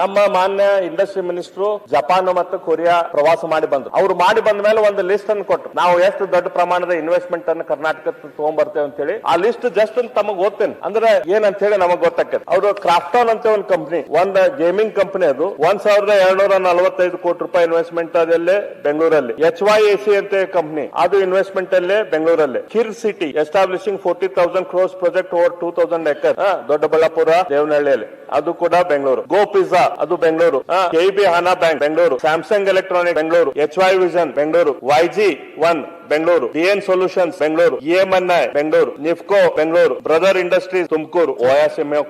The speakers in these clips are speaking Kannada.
ನಮ್ಮ ಮಾನ್ಯ ಇಂಡಸ್ಟ್ರಿ ಮಿನಿಸ್ಟರ್ ಜಪಾನ್ ಮತ್ತು ಕೊರಿಯಾ ಪ್ರವಾಸ ಮಾಡಿ ಬಂದ್ರು. ಅವ್ರು ಮಾಡಿ ಬಂದ ಮೇಲೆ ಒಂದು ಲಿಸ್ಟ್ ಅನ್ನು ಕೊಟ್ಟರು ನಾವು ಎಷ್ಟು ದೊಡ್ಡ ಪ್ರಮಾಣದ ಇನ್ವೆಸ್ಟ್ಮೆಂಟ್ ಅನ್ನು ಕರ್ನಾಟಕ ತಗೊಂಡ್ಬರ್ತೇವೆ ಅಂತ ಹೇಳಿ ಆ ಲಿಸ್ಟ್ ಜಸ್ಟ್ ತಮಗ್ ಓದ್ತೇನೆ. ಅಂದ್ರೆ ಏನಂತ ಹೇಳಿ ನಮಗ್ ಗೊತ್ತಾಕೈತೆ ಅವರು ಕ್ರಾಫ್ಟಾನ್ ಅಂತ ಒಂದು ಕಂಪನಿ ಒಂದ್ ಗೇಮಿಂಗ್ ಕಂಪನಿ ಅದು. ಒಂದ್ ಸಾವಿರದ ಎರಡ್ನೂರ ನಲವತ್ತೈದು ಕೋಟಿ ರೂಪಾಯಿ ಇನ್ವೆಸ್ಟ್ಮೆಂಟ್ ಅದಲ್ಲೇ ಬೆಂಗಳೂರಲ್ಲಿ. ಎಚ್ ವೈ ಎ ಸಿ ಅಂತ ಕಂಪನಿ ಅದು ಇನ್ವೆಸ್ಟ್ಮೆಂಟ್ ಅಲ್ಲೇ ಬೆಂಗಳೂರಲ್ಲಿ. ಕಿರ್ city establishing forty thousand crores project over two thousand acre Doddaballapur, ದೇವನಹಳ್ಳಿಯಲ್ಲಿ. ಅದು ಕೂಡ ಬೆಂಗಳೂರು. ಗೋ ಪಿಜ್ಜಾ ಅದು Bengaluru. K B Hana bank Bengaluru. Samsung electronic Bengaluru. H Y vision Bengaluru. YG one Bengaluru DN solutions, Bengaluru EMNI Bengaluru, Nifco, Bengaluru, brother industries, Tumakuru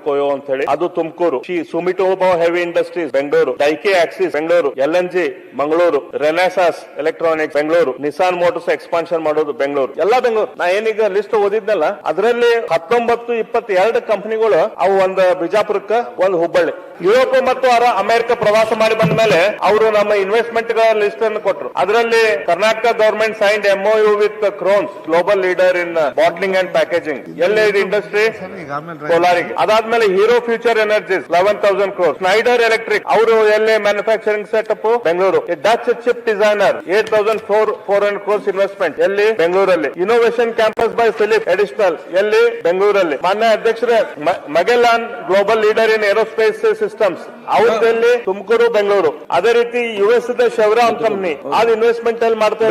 Koyo ಅಂತ ಹೇಳಿ ಅದು Tumakuru, Shri Sumitomo heavy industries, Bengaluru, ಡೈಕೆ Axis, Bengaluru, L N G, Mangaluru, Renesas electronics, Bengaluru, Nissan motors expansion ಮಾಡೋದು ಬೆಂಗಳೂರು, ಎಲ್ಲ ಬೆಂಗಳೂರು. ನಾ ಏನೀಗ ಲಿಸ್ಟ್ ಓದಿದ್ನಲ್ಲ, ಅದರಲ್ಲಿ ಹತ್ತೊಂಬತ್ತು, ಇಪ್ಪತ್ತೆರಡು ಕಂಪನಿಗಳು ಅವು ಒಂದು ಬಿಜಾಪುರಕ್ಕ, ಒಂದು ಹುಬ್ಬಳ್ಳಿ. ಯುರೋಪ್ ಮತ್ತು ಅವರ ಅಮೆರಿಕ ಪ್ರವಾಸ ಮಾಡಿ ಬಂದ ಮೇಲೆ ಅವರು ನಮ್ಮ ಇನ್ವೆಸ್ಟ್ಮೆಂಟ್ ಲಿಸ್ಟ್ ಅನ್ನು ಕೊಟ್ಟರು ಅದರಲ್ಲಿ Karnataka government signed MOU with Krones global leader in bottling and packaging L industry ಕೋಲಾರಿಗೆ. ಅದಾದ್ಮೇಲೆ Hero Future Energies eleven thousand crore Schneider Electric ಅವರು ಎಲ್ಲಿ manufacturing setup Bengaluru Dutch chip designer eight thousand four four hundred crores investment ಎಲ್ಲಿ ಬೆಂಗಳೂರಲ್ಲಿ innovation campus by Philip additional ಎಲ್ಲಿ ಬೆಂಗಳೂರಲ್ಲಿ ಮಾನ್ಯ ಅಧ್ಯಕ್ಷರೇ Magellan global leader in aerospace systems ಅವ್ರದಲ್ಲಿ Tumakuru Bengaluru ಅದೇ ರೀತಿ ಯು ಎಸ್ ಶೆವ್ರಾನ್ ಕಂಪನಿ ಅದು ಇನ್ವೆಸ್ಟ್ಮೆಂಟ್ ಅಲ್ಲಿ ಮಾಡ್ತಾ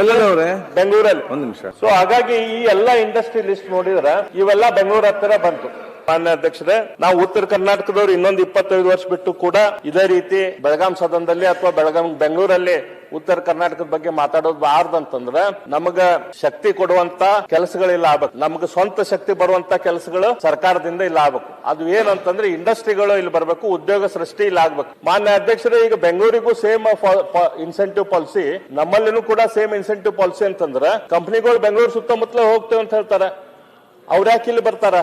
ಬೆಂಗಳೂರೇ? ಬೆಂಗಳೂರಲ್ಲಿ ಒಂದ್ ನಿಮಿಷ. ಸೊ ಹಾಗಾಗಿ ಈ ಎಲ್ಲಾ ಇಂಡಸ್ಟ್ರಿ ಲಿಸ್ಟ್ ನೋಡಿದ್ರೆ ಇವೆಲ್ಲ ಬೆಂಗಳೂರು ಹತ್ತಿರ ಬಂತು. ಮಾನ್ಯ ಅಧ್ಯಕ್ಷರ ನಾವು ಉತ್ತರ ಕರ್ನಾಟಕದವ್ರು ಇನ್ನೊಂದು ಇಪ್ಪತ್ತೈದು ವರ್ಷ ಬಿಟ್ಟು ಕೂಡ ಇದೇ ರೀತಿ ಬೆಳಗಾಂ ಸದನದಲ್ಲಿ ಅಥವಾ ಬೆಳಗಾಂ ಬೆಂಗಳೂರಲ್ಲಿ ಉತ್ತರ ಕರ್ನಾಟಕದ ಬಗ್ಗೆ ಮಾತಾಡೋದು ಬಾರ್ದಂತಂದ್ರೆ ನಮಗ ಶಕ್ತಿ ಕೊಡುವಂತ ಕೆಲಸಗಳಿಲ್ಲ ಆಗ್ಬೇಕು. ನಮ್ಗ ಸ್ವಂತ ಶಕ್ತಿ ಬರುವಂತ ಕೆಲಸಗಳು ಸರ್ಕಾರದಿಂದ ಇಲ್ಲ ಆಗ್ಬೇಕು. ಅದು ಏನಂತಂದ್ರೆ ಇಂಡಸ್ಟ್ರಿಗಳು ಇಲ್ಲಿ ಬರಬೇಕು, ಉದ್ಯೋಗ ಸೃಷ್ಟಿ ಇಲ್ಲ ಆಗ್ಬೇಕು. ಮಾನ್ಯ ಅಧ್ಯಕ್ಷರೇ, ಈಗ ಬೆಂಗಳೂರಿಗೂ ಸೇಮ್ ಇನ್ಸೆಂಟಿವ್ ಪಾಲಿಸಿ ನಮ್ಮಲ್ಲಿನೂ ಕೂಡ ಸೇಮ್ ಇನ್ಸೆಂಟಿವ್ ಪಾಲಿಸಿ ಅಂತಂದ್ರೆ ಕಂಪನಿಗಳು ಬೆಂಗಳೂರು ಸುತ್ತಮುತ್ತಲೇ ಹೋಗ್ತೇವೆ ಅಂತ ಹೇಳ್ತಾರೆ. ಅವ್ರ ಯಾಕೆ ಇಲ್ಲಿ ಬರ್ತಾರ?